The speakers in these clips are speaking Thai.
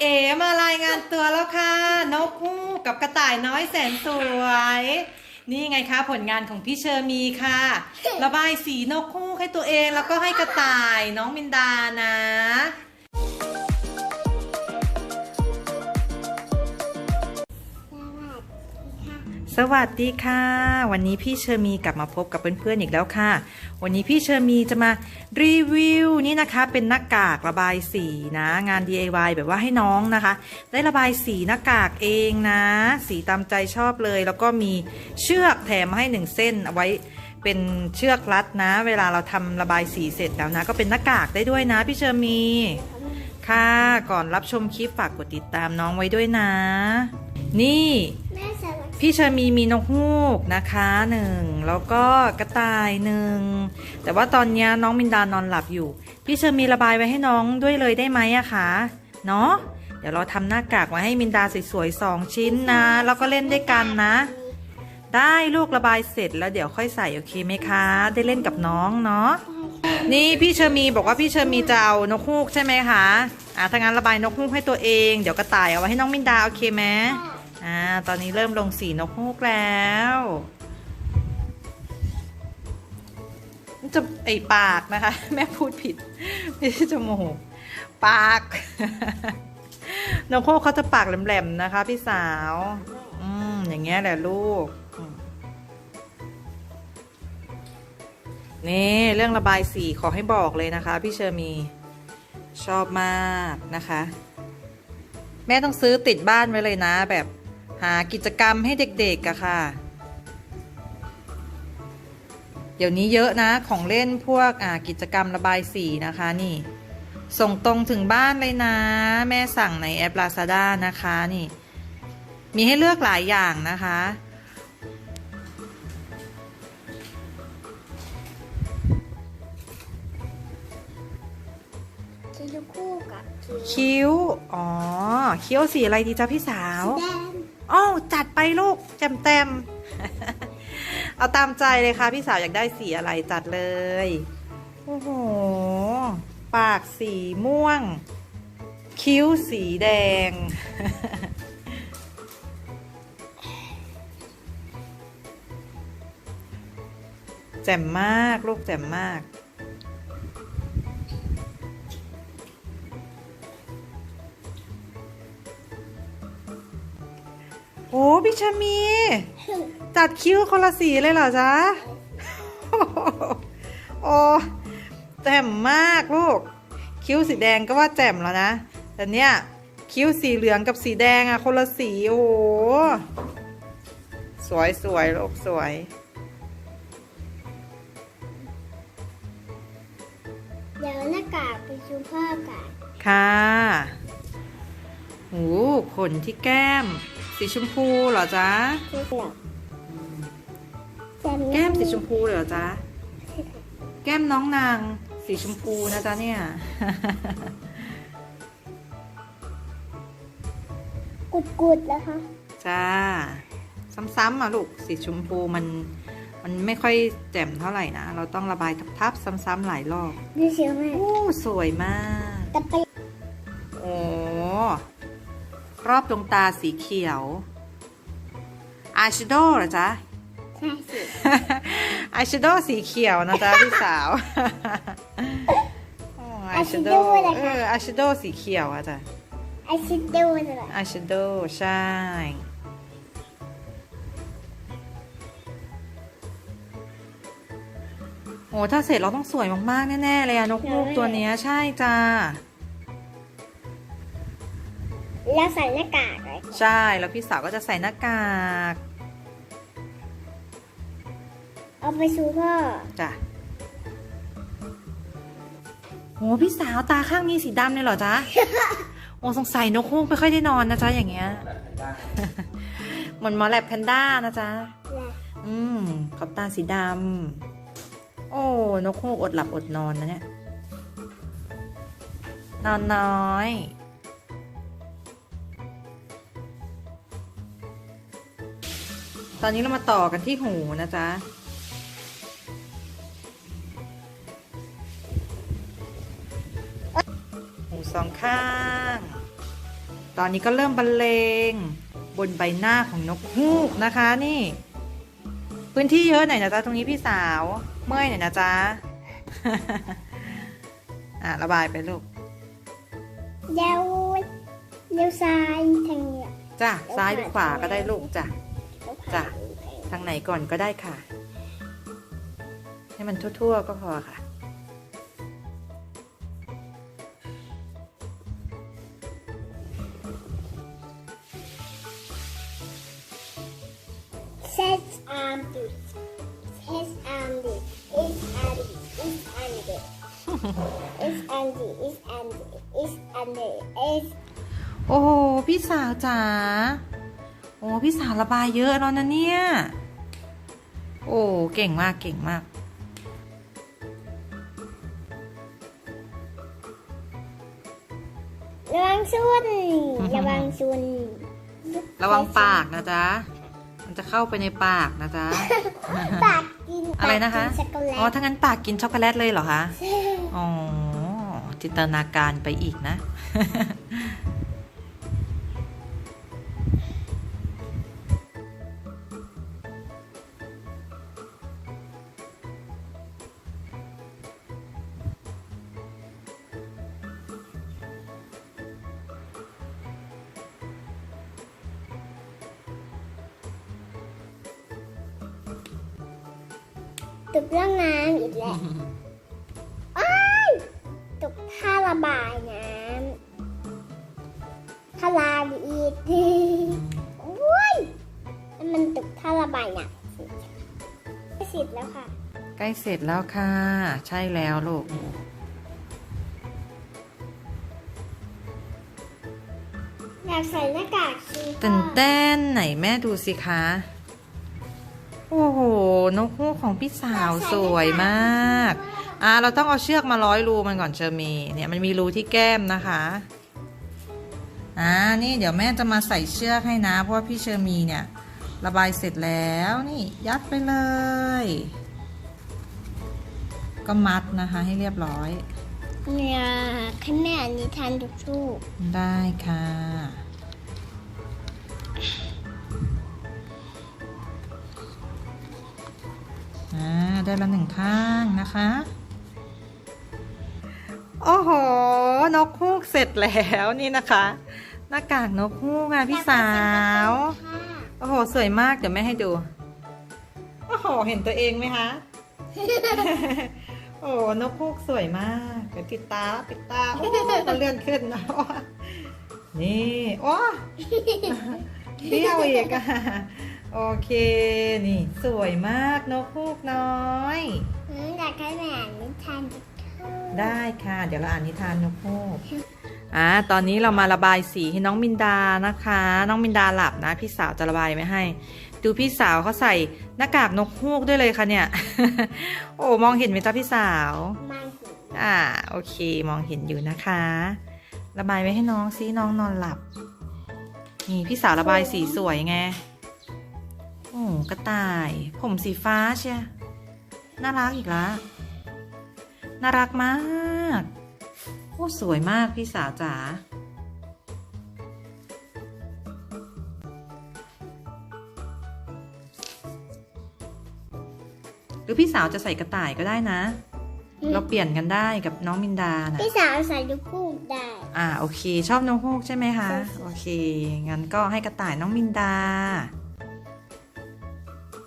เอ๋มารายงานตัวแล้วค่ะ นกฮูกกับกระต่ายน้อยแสนสวย นี่ไงคะผลงานของพี่เชอร์มีค่ะ ระบายสีนกฮูกให้ตัวเองแล้วก็ให้กระต่ายน้องมินดานะ สวัสดีค่ะ วันนี้พี่เชอร์มีกลับมาพบกับเพื่อนๆอีกแล้วค่ะ วันนี้พี่เชอร์มีจะมารีวิวนี่นะคะเป็นหน้ากากระบายสีนะงาน DIY แบบว่าให้น้องนะคะ ได้ระบายสีหน้ากากเองนะ สีตามใจชอบเลย แล้วก็มีเชือกแถมมาให้หนึ่งเส้นเอาไว้เป็นเชือกรัดนะ เวลาเราทำระบายสีเสร็จแล้วนะ ก็เป็นหน้ากากได้ด้วยนะ พี่เชอร์มีค่ะก่อนรับชมคลิปฝากกดติดตามน้องไว้ด้วยนะ นี่แม่ พี่ชามีมีนกฮูกนะคะหนึ่งแล้วก็กระต่ายหนึ่งแต่ว่าตอนนี้น้องมินดานอนหลับอยู่ พี่เชอมีระบายไว้ให้น้องด้วยเลยได้ไหมอะคะเนาะเดี๋ยวเราทำหน้ากากไว้ให้มินดาสวยๆสองชิ้นนะแล้วก็เล่นด้วยกันนะ ได้ลูกระบายเสร็จแล้วเดี๋ยวค่อยใส่โอเคไหมคะ ได้เล่นกับน้องเนาะนี่พี่เชอมีบอกว่าพี่เชอมีจะเอานกฮูกใช่ไหมคะอะถ้างั้นระบายนกฮูกให้ตัวเองเดี๋ยวกระต่ายเอาไว้ให้น้องมินดาโอเคไหม อ่า ตอนนี้เริ่มลงสีนกฮูกแล้วจะไอปากนะคะ แม่พูดผิด ไม่ใช่จมูก ปาก นกฮูกเขาจะปากแหลมๆนะคะ พี่สาว อืมอย่างเงี้ยแหละลูก นี่เรื่องระบายสีขอให้บอกเลยนะคะ พี่เชอร์มีชอบมากนะคะ แม่ต้องซื้อติดบ้านไว้เลยนะแบบ หากิจกรรมให้เด็กๆอะค่ะ เดี๋ยวนี้เยอะนะของเล่นพวกอ่ากิจกรรมระบายสีนะคะนี่ ส่งตรงถึงบ้านเลยนะ แม่สั่งในแอป Lazada นะคะนี่ มีให้เลือกหลายอย่างนะคะสีชมพูกับสีคิ้ว อ๋อ คิ้วสีอะไรดีจ๊ะพี่สาวแดง อ้าวจัดไปลูกแจมเต็มเอาตามใจเลยค่ะ พี่สาวอยากได้สีอะไรจัดเลย โอ้โห ปากสีม่วง คิ้วสีแดง แจ่มมาก ลูกแจ่มมาก พี่ชามี จัดคิ้วคนละสีเลยเหรอจ๊ะ โอ้แจ่มมากลูก คิ้วสีแดงก็ว่าแจ่มแล้วนะ แต่เนี้ยคิ้วสีเหลืองกับสีแดงอะคนละสีโอ้โห สวยสวยลูกสวย เดี๋ยวหน้ากากไปชูพ่อกันค่ะโอ้ขนที่แก้ม สีชมพูเหรอจ๊ะคือเปลือกจะแก้มสีชมพูเลยเหรอจ๊ะแก้มน้องนางสีชมพูนะจ๊ะเนี่ยกุดกุดๆนะคะ จ้า ซ้ำๆอะลูกสีชมพูมัน มันไม่ค่อยแจ่มเท่าไหร่นะ เราต้องระบายทับๆซ้ำๆหลายรอบดูเสียวแม่โอ้สวยมาก รอบดวงตาสีเขียว อายแชโดว์เหรอจ๊ะ ใช่สิอายแชโดว์สีเขียวนะจ๊ะ พี่สาวอายแชโดว์เอออายแชโดว์สีเขียวอะจ๊ะไอชิดดูเลยอายแชโดว์ใช่ โอ้ถ้าเสร็จเราต้องสวยมาก ๆ แน่ ๆ เลยอะนกฮูกตัวเนี้ยใช่จ้า แล้วใส่หน้ากากเลยใช่ แล้วพี่สาวก็จะใส่หน้ากาก เอาไปชูพ่อ จ้ะโหพี่สาวตาข้างนี้สีดำเลยเหรอจ๊ะ โอ้สงสัยนกฮูกไม่ค่อยได้นอนนะจ๊ะอย่างเงี้ย เหมือนหมอแลบแพนด้านะจ๊ะและอืมขอบตาสีดำ โอ้ นกฮูกอดหลับอดนอนนะเนี่ย นอนน้อย อนนี้เรามาต่อกันที่หูนะจ๊ะหูสองข้าง ตอนนี้ก็เริ่มบรรเลง บนใบหน้าของนกฮูกนะคะนี่ พื้นที่เยอะหน่อยนะจ๊ะตรงนี้พี่สาว เมื่อยหน่อยนะจ๊ะอะระบายไปลูกเลี้ยวเลี้ยวซ้ายทางเนี้ยจ้ะซ้ายหรือขวาก็ได้ลูกจ้ะแล้วขวา จ้ะทางไหนก่อนก็ได้ค่ะ ให้มันทั่วๆก็พอค่ะเซสอัมดิเซสอัมดิอิสอันดิอิสอันดิอิสอันดิอิสอันดิอิสอันดิอิสโอ้โหพี่สาวจ๋า โอ้พี่สาวระบายเยอะแล้วนะเนี่ย โอ้เก่งมากเก่งมาก ระวังซุนระวังซุนระวังปากนะจ๊ะ มันจะเข้าไปในปากนะจ๊ะ ปากกินอะไรนะคะปากกิช็อกโกแลอ๋อตถ้างั้นปากกินช็อกโกแลตเลยเหรอคะ อ๋อ จินตนาการไปอีกนะ ตกร่องน้ำอีกแล้วอ้ายตกท่าระบายน้ำท่าลาอีกโอ้ยมันตกท่าระบายน้ำเสร็จแล้วค่ะ ใกล้เสร็จแล้วค่ะ ใช่แล้วลูกอยากใส่หน้ากากชีตื่นเต้นไหนแม่ดูสิคะ โอ้โห นกฮูกของพี่สาวสวยมาก อ่า เราต้องเอาเชือกมาร้อยรูมันก่อนเชอร์มี เนี่ยมันมีรูที่แก้มนะคะ อ่า นี่เดี๋ยวแม่จะมาใส่เชือกให้นะ เพราะว่าพี่เชอร์มีเนี่ย ระบายเสร็จแล้วนี่ยัดไปเลย ก็มัดนะคะให้เรียบร้อย เนี่ยข้างหน้านิทานทุกชูกได้ค่ะ อ่าได้ละหนึ่งข้างนะคะ โอ้โห นกฮูกเสร็จแล้วนี่นะคะ หน้ากากนกฮูกอะพี่สาว โอ้โห สวยมาก เดี๋ยวแม่ให้ดู โอ้โห เห็นตัวเองไหมคะ โอ้โหนกฮูกสวยมากเดี๋ยวปิดตาปิดตาโอ้มันเลื่อนขึ้นนะนี่ โอ้เบี้ยวอีกอะ โอเค นี่ สวยมากนกฮูกน้อยอืมอยากให้แม่อ่านนิทานทุกชูกได้ค่ะ เดี๋ยวเราอ่านนิทานนกฮูกอ่าตอนนี้เรามาระบายสีให้น้องมินดานะคะ น้องมินดาหลับนะ พี่สาวจะระบายไม่ให้ ดูพี่สาวเขาใส่หน้ากากนกฮูกด้วยเลยค่ะเนี่ย โอ้มองเห็นไหมจ๊ะพี่สาวมันสีอ่าโอเคมองเห็นอยู่นะคะ ระบายไว้ให้น้องซิน้องนอนหลับ นี่พี่สาวระบายสีสวยไง โอ้กระต่าย ผมสีฟ้าเชียน่ารักอีกละน่ารักมากโอ้สวยมากพี่สาวจ๋าหรือพี่สาวจะใส่กระต่ายก็ได้นะ เราเปลี่ยนกันได้กับน้องมินดานะพี่สาวใส่ลูกคู่ได้ อ่าโอเค ชอบน้องฮูกใช่ไหมคะใช่ค่ะโอเค งั้นก็ให้กระต่ายน้องมินดา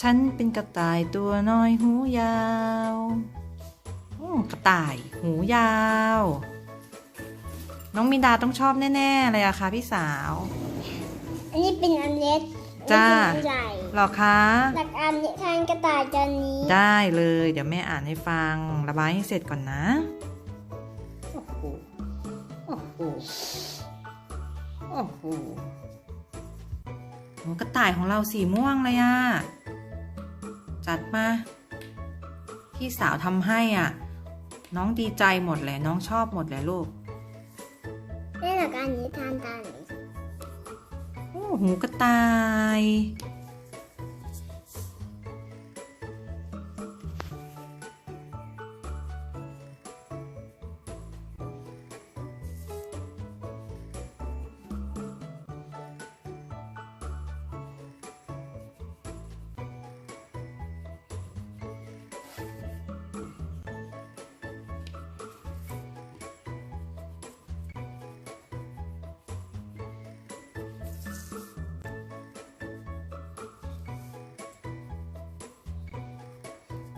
ฉันเป็นกระต่ายตัวน้อยหูยาวอืมกระต่ายหูยาว น้องมินดาต้องชอบแน่ๆเลยอะค่ะพี่สาว อันนี้เป็นอันเล็กจ้าอันนี้เป็นอันใหญ่หรอคะหลักอันนิทานกระต่ายตอนนี้ ได้เลย เดี๋ยวแม่อ่านให้ฟัง ระบายให้เสร็จก่อนนะโอ้โหโอ้โหโอ้โหโหกระต่ายของเราสีม่วงเลยอะ จัดมาพี่สาวทำให้อะ น้องดีใจหมดเลยน้องชอบหมดเลยลูกนี่หลักอันนิทานตอนนี้โอ้หูกระต่าย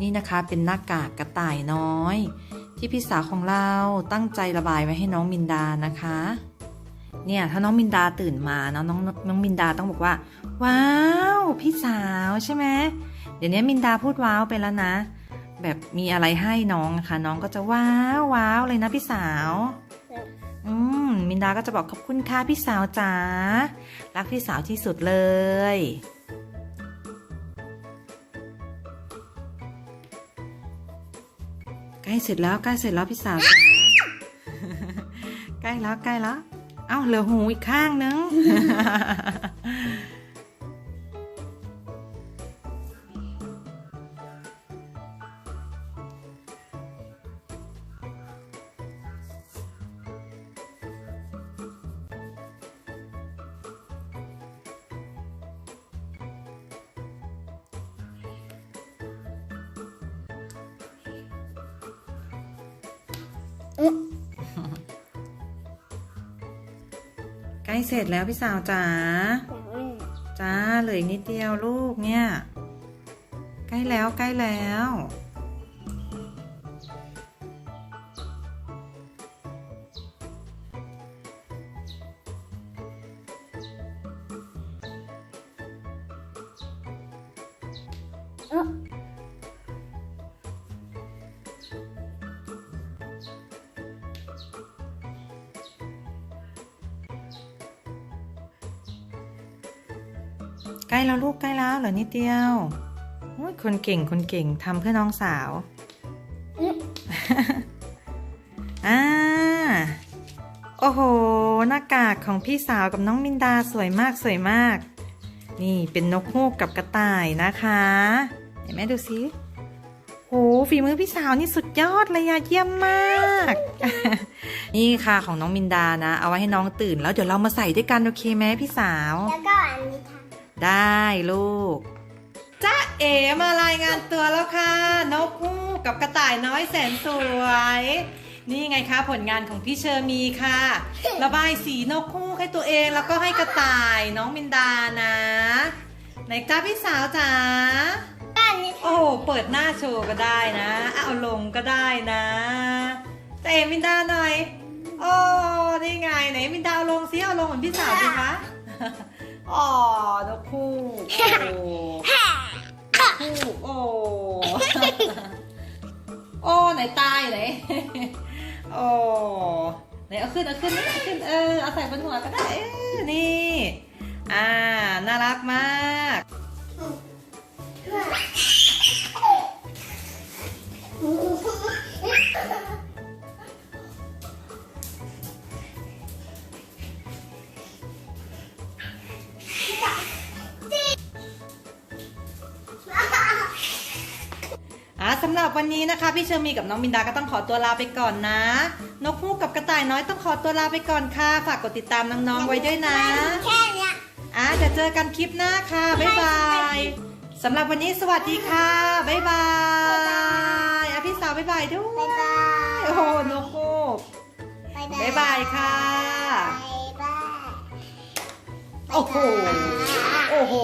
นี่นะคะเป็นหน้ากากกระต่ายน้อย ที่พี่สาวของเราตั้งใจระบายไว้ให้น้องมินดานะคะ เนี่ยถ้าน้องมินดาตื่นมาเนาะน้องน้องมินดาต้องบอกว่า ว้าว พี่สาวใช่ไหมเดี๋ยวนี้มินดาพูดว้าวไปแล้วนะ แบบมีอะไรให้น้องนะคะน้องก็จะว้าวว้าวเลยนะพี่สาวอืมมินดาก็จะบอกขอบคุณค่ะพี่สาวจ๋ารักพี่สาวที่สุดเลย ใกล้เสร็จแล้วใกล้เสร็จแล้วพี่สาวจ๋าใกล้แล้วใกล้แล้ว เอ้าเหลือหูอีกข้างนึง ล้เสร็จแล้วพี่สาวจ๋าจ้าเหลืออีกนิดเดียวลูกเนี่ย ใกล้แล้วใกล้แล้ว ใกล้แล้วลูกใกล้แล้วเหลือนิดเดียวโอ้ยคนเก่งคนเก่งทำเพื่อน้องสาวอ่าโอ้โห หน้ากากของพี่สาวกับน้องมินดาสวยมากสวยมาก นี่เป็นนกฮูกกับกระต่ายนะคะ เห็นไหมดูสิโหฝีมือพี่สาวนี่สุดยอดเลยอะเยี่ยมมาก นี่ค่ะของน้องมินดานะ เอาไว้ให้น้องตื่นแล้วเดี๋ยวเรามาใส่ด้วยกันโอเคไหมพี่สาว แล้วก็อันนี้ค่ะ ได้ลูกจ้าเอ๋มารายงานตัวแล้วค่ะ นกฮูกกับกระต่ายน้อยแสนสวย นี่ไงคะผลงานของพี่เชอร์มีค่ะ ระบายสีนกฮูกให้ตัวเองแล้วก็ให้กระต่ายน้องมินดานะไหนจ้าพี่สาวจ๋าก็อันนี้ค่ะโอ้โหเปิดหน้าโชว์ก็ได้นะ เอาลงก็ได้นะแต่เอ๋มินดาหน่อยโอ้นี่ไงไหนมินดาเอาลงซิเอาลงเหมือนพี่สาวสิคะ อ๋อนกคู่โอ้คู่โอ้โอ้ไหนตายไหนโอ้ไหนเอาขึ้นเอาขึ้นเอาขึ้นเออเอาใส่บนหัวก็ได้เออนี่ อ่า น่ารักมาก รับวันนี้นะคะ พี่เชอร์มีกับน้องมินดาก็ต้องขอตัวลาไปก่อนนะ นกฮูกกับกระต่ายน้อยต้องขอตัวลาไปก่อนค่ะ ฝากกดติดตามน้องๆไว้ด้วยนะ แค่เนี้ยอะจะเจอกันคลิปหน้าค่ะ บ๊ายบายสำหรับวันนี้สวัสดีค่ะ บ๊ายบายอะพี่สาวบ๊ายบายด้วบ๊ายยบายโอ้โหนกฮูกบ๊ายบายค่ะ บ๊ายบายโอ้โห โอ้โห